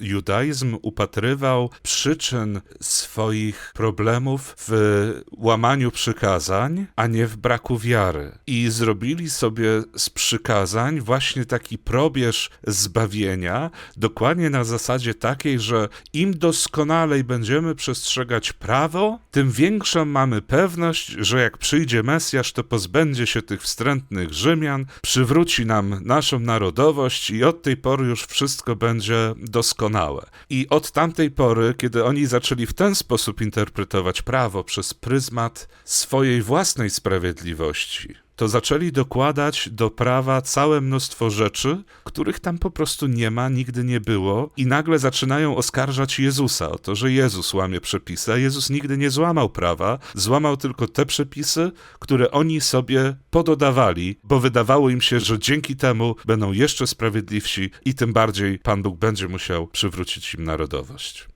Judaizm upatrywał przyczyn swoich problemów w łamaniu przykazań, a nie w braku wiary. I zrobili sobie z przykazań właśnie taki probierz zbawienia, dokładnie na zasadzie takiej, że im doskonalej będziemy przestrzegać prawo, tym większą mamy pewność, że jak przyjdzie Mesjasz, to pozbędzie się tych wstrętnych Rzymian, przywróci nam naszą narodowość i od tej pory już wszystko będzie doskonałe. I od tamtej pory, kiedy oni zaczęli w ten sposób interpretować prawo przez pryzmat swojej własnej sprawiedliwości, to zaczęli dokładać do prawa całe mnóstwo rzeczy, których tam po prostu nie ma, nigdy nie było, i nagle zaczynają oskarżać Jezusa o to, że Jezus łamie przepisy, a Jezus nigdy nie złamał prawa, złamał tylko te przepisy, które oni sobie pododawali, bo wydawało im się, że dzięki temu będą jeszcze sprawiedliwsi i tym bardziej Pan Bóg będzie musiał przywrócić im narodowość.